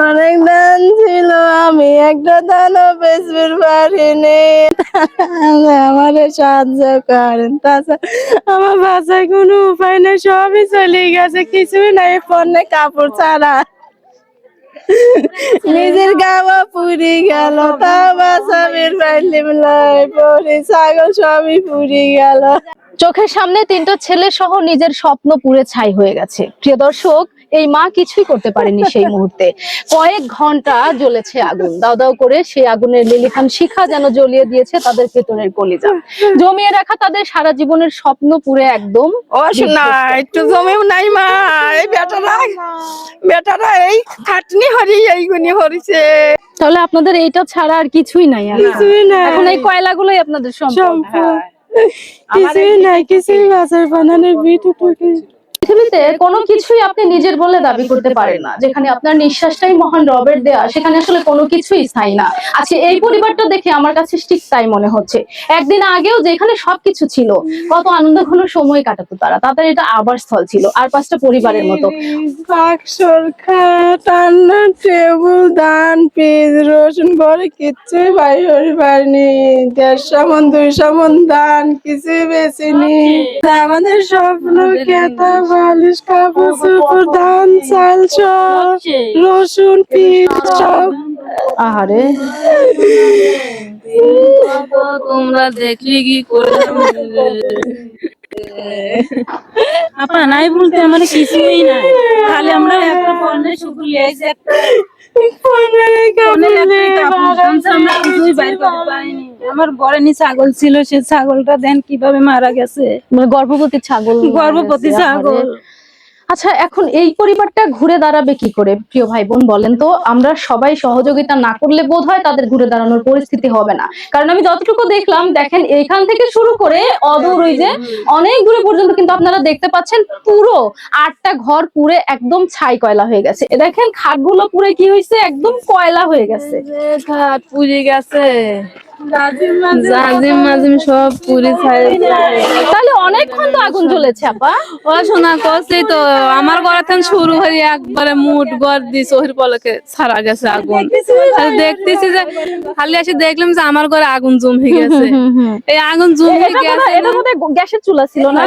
অনেক দান ছিল আমি একটা দানও বেচবির পারিনি আমার সাহায্য করেন, তাছাড়া আমার বাসায় কোনো উপায় নেই, সবই চলে গেছে কিছুই নাই পণ্যে কাপড় ছাড়া। নিজের গাওয়া পুরি গেল তা বাসা বের পাইলিম লাই পরি ছাগল সবই পুরি গেল। চোখের সামনে তিনটা ছেলে সহ নিজের স্বপ্ন পুড়ে ছাই হয়ে গেছে। প্রিয় দর্শক এই মা কিছুই করতে পারেনি সেই মুহূর্তে। কয়েক ঘণ্টা জ্বলেছে আগুন। দাও দাও করে সেই আগুনের লিলিখান শিখা যেন জ্বলিয়ে দিয়েছে তাদের ভেতরের কলিজা। জমিয়ে রাখা তাদের সারা জীবনের স্বপ্ন পুরে একদম একটু জমেও নাই মা। এই বেটারা বেটারা এই খাটনি হরি এইগুনি হরিছে। তাহলে আপনাদের এইটা ছাড়া আর কিছুই নাই এখন এই কয়লাগুলোই আপনাদের সম্পদ। কিছুই নাই কিছুই বাজার বানানোর বিটুটুকি পৃথিবীতে কোনো কিছুই আপনি নিজের বলে দাবি করতে পারেন না। যেখানে আপনার নিঃশ্বাসটাই মহান রবের দেয়া সেখানে আসলে কোনো কিছুই স্থায়ী না। আজকে এই পরিবারটা দেখে আমার কাছে ঠিক তাই মনে হচ্ছে। একদিন আগেও যেখানে সবকিছু ছিল কত আনন্দ ঘন সময় কাটাতো তারা। তাদের এটা আবার স্থল ছিল আর পাঁচটা পরিবারের মতো। বাক্সর খাট রান্না টেবিল ধান পেঁয়াজ রসুন বড় কিচ্ছুই বাই হরি পারিনি দেড়শো মন দুইশো মন ধান কিছুই বেচিনি আমাদের স্বপ্ন খেতা বালিশ কাপড় চোপড় ধান চাল সব রসুন পিস সব আহারে। তোমরা দেখলি কি করে আপা নাই বলতে আমার কিছুই নাই। খালি আমরা একটা পণ্যের শুধু লিয়েছি একটা পণ্যের কাপড় আমরা কিছুই বাইর করতে পারিনি। আমার ঘরে নি ছাগল ছিল সে ছাগলটা দেন কীভাবে মারা গেছে? মানে গর্ভবতী ছাগল গর্ভবতী ছাগল। আচ্ছা এখন এই পরিবারটা ঘুরে দাঁড়াবে কি করে প্রিয় ভাই বোন বলেন তো? আমরা সবাই সহযোগিতা না করলে বোধ হয় তাদের ঘুরে দাঁড়ানোর পরিস্থিতি হবে না। কারণ আমি যতটুকু দেখলাম দেখেন এইখান থেকে শুরু করে অদূর ওই যে অনেক দূরে পর্যন্ত কিন্তু আপনারা দেখতে পাচ্ছেন পুরো আটটা ঘর পুরে একদম ছাই কয়লা হয়ে গেছে। দেখেন খাটগুলো পুরে কি হয়েছে একদম কয়লা হয়ে গেছে। ঘাট পুড়ে গেছে। জাজিম মাজিম সব পুরি ছাই তাহলে অনেকক্ষণ তো আগুন জ্বলেছে আপা। পড়াশোনা করছি তো আমার ঘর থেকে শুরু হয়ে একবারে মুট ঘর দি চোখের পলকে ছাড়া গেছে আগুন। খালি দেখতেছি যে খালি এসে দেখলাম যে আমার ঘরে আগুন জমে গেছে। এই আগুন জমে এটা গেছে। গ্যাসের চুলা ছিল না?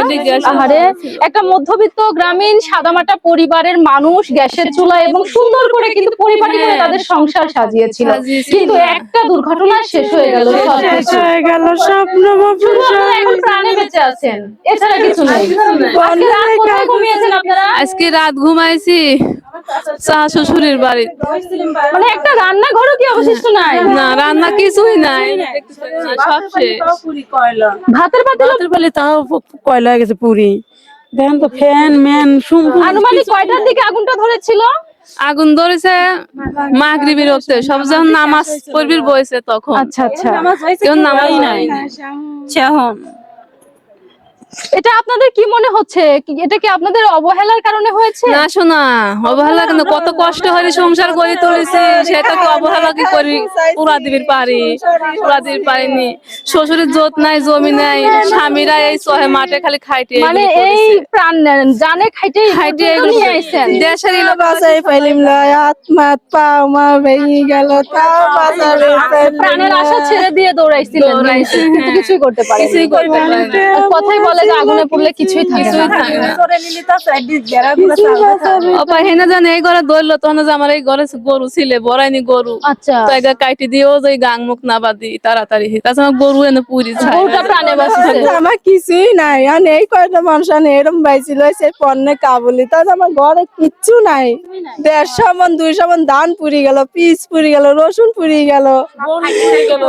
একটা মধ্যবিত্ত গ্রামীণ সাদামাটা পরিবারের মানুষ গ্যাসের চুলা এবং সুন্দর করে কিন্তু পরিপাটি করে তাদের সংসার সাজিয়েছিল। সাজিয়েছিল। কিন্তু একটা দুর্ঘটনা শেষ হয়ে গেল। সবকিছু। হয়ে গেল স্বপ্ন এখন প্রাণে বেঁচে আছেন। এছাড়া কিছু নেই। আজকে রাত ঘুমিয়েছেন আপনারা? আজকে রাত ঘুমাইছি চা শ্বশুরের বাড়ি। মানে একটা রান্নাঘরও কি অবশিষ্ট নাই? না রান্না কিছুই নাই। সব শেষ। ভাতের পাতিল বেলা তাও কয়লা হয়ে গেছে পুরি। দেখেন তো ফ্যান ম্যান সম্পূর্ণ আনুমানিক কয়টার দিকে আগুনটা ধরেছিল? আগুন ধরেছে মাগরিবির হতে সব যখন নামাজ পড়বির বইছে তখন। আচ্ছা আচ্ছা। কেউ নামাজ নাই। এখন এটা আপনাদের কি মনে হচ্ছে? এটা কি আপনাদের অবহেলার কারণে হয়েছে? না শোনা অবহেলা কিন্তু কত কষ্ট করে সংসার করে তুলেছি? সেটা কি অবহেলা কি করি? পুরা দিবির পারি পুরা দিবির পারিনি শ্বশুরের জোত নাই জমি নাই স্বামীরা এই সহে মাঠে খালি খাইতে মানে এই প্রাণ নেন, জানে খাইতে খাইতে খাইতে নিয়ে আইছেন। দেশের লোক বাসাই পাইলিম লাই হাত মাত পাও মা ভেঙে গেল তাও বাঁচাবে প্রাণের আশা ছেড়ে দিয়ে দৌড়াইছিলেন কিন্তু হ্যাঁ। কিছুই করতে পারেন কিছুই করতে পারি কথাই বলে যে আগুনে পড়লে কিছুই থাকে না। থাকে হেনা জানে এই ঘরে দৌড়লো তখন যে আমার এই ঘরে গরু ছিলে বড়াইনি গরু। আচ্ছা। তো একটা কাইটি দিয়েও যে গাং মুখ না বাদি তাড়াতাড়ি তাছাড়া গরু এনে পুরি ছাই গরুটা প্রাণে বাঁচছে। আমার কিছুই নাই আর এই কয়টা মানুষ এরম বাইছিল সেই পণ্যে কাবুলি। তাই আমার ঘরে কিচ্ছু নাই। দেড়শো মন দুইশো মন ধান পুরি গেল পিস পুরি গেল রসুন পুরি গেল।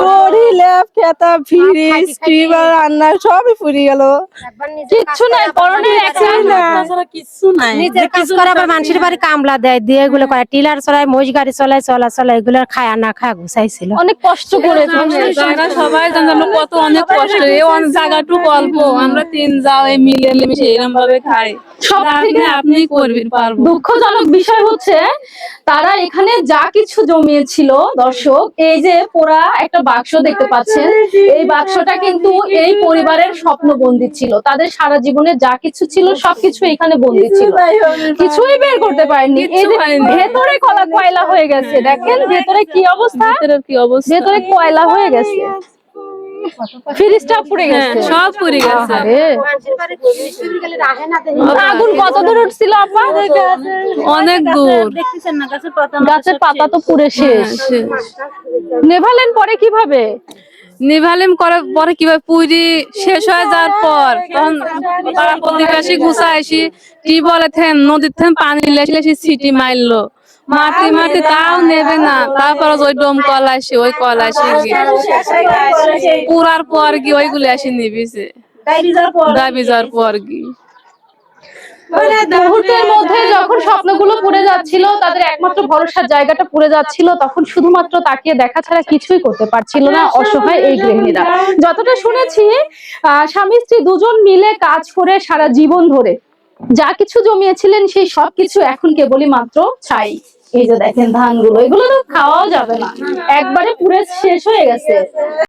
বড়ি লেপ খেতা ফ্রিজ ফ্রিবার রান্না সবই পুরি গেল। কিচ্ছু নাই পরনের একটা নাই। নিজের কাজ করে আবার মানুষের বাড়ি কামলা দেয় দিয়ে এগুলো করে টিলার চলায় মহিষ গাড়ি চলায় চলা চলা এগুলো খায় না খায় ঘুষাইছিল অনেক কষ্ট করে সবাই জানে কত অনেক কষ্ট। এই জায়গাটুকু অল্প আমরা তিন যাও এই মিলে এরকম ভাবে খাই। সব থেকে আপনি করবেন পারব। দুঃখজনক বিষয় হচ্ছে তারা এখানে যা কিছু জমিয়েছিল দর্শক এই যে পোড়া একটা বাক্স দেখতে পাচ্ছেন এই বাক্সটা কিন্তু এই পরিবারের স্বপ্নবন্দী ছিল। ছিল তাদের সারা জীবনে যা কিছু ছিল সবকিছু এখানে বন্দি ছিল। কিছুই বের করতে পারেনি ভেতরে কলা কয়লা হয়ে গেছে দেখেন ভেতরে কি অবস্থা? কি অবস্থা? ভেতরে কয়লা হয়ে গেছে। ফ্রিজটা পুড়ে গেছে। সব পুড়ে গেছে। আগুন কত দূর উঠছিল আপা অনেক দূর। গাছের পাতা তো পুড়ে শেষ। নেভালেন পরে কীভাবে? নিভালিম করার পরে কীভাবে পুরি শেষ হয়ে যাওয়ার পর, তখন পাড়া প্রতিবেশী গুছাই আসি বলে, থেন, নদীর থেন পানি লেসে লেসে সিটি মারলো মাটি মাটি তাও নেবে না। তারপর ওই ডোম কল আসে, ওই কল আসে পুরার পর কি ওইগুলো আসে নিবিছে। দাবি যাওয়ার পর কি যখন স্বপ্নগুলো পুড়ে যাচ্ছিল তাদের একমাত্র ভরসার জায়গাটা পুড়ে যাচ্ছিল তখন শুধুমাত্র তাকিয়ে দেখা ছাড়া কিছুই করতে পারছিল না অসহায় এই গৃহিণীরা। যতটা শুনেছি আহ, স্বামী স্ত্রী দুজন মিলে কাজ করে সারা জীবন ধরে। যা কিছু জমিয়েছিলেন সেই সবকিছু এখন কেবলই মাত্র ছাই। এই যে দেখেন ধানগুলো এগুলো তো খাওয়াও যাবে না। একবারে পুরে শেষ হয়ে গেছে।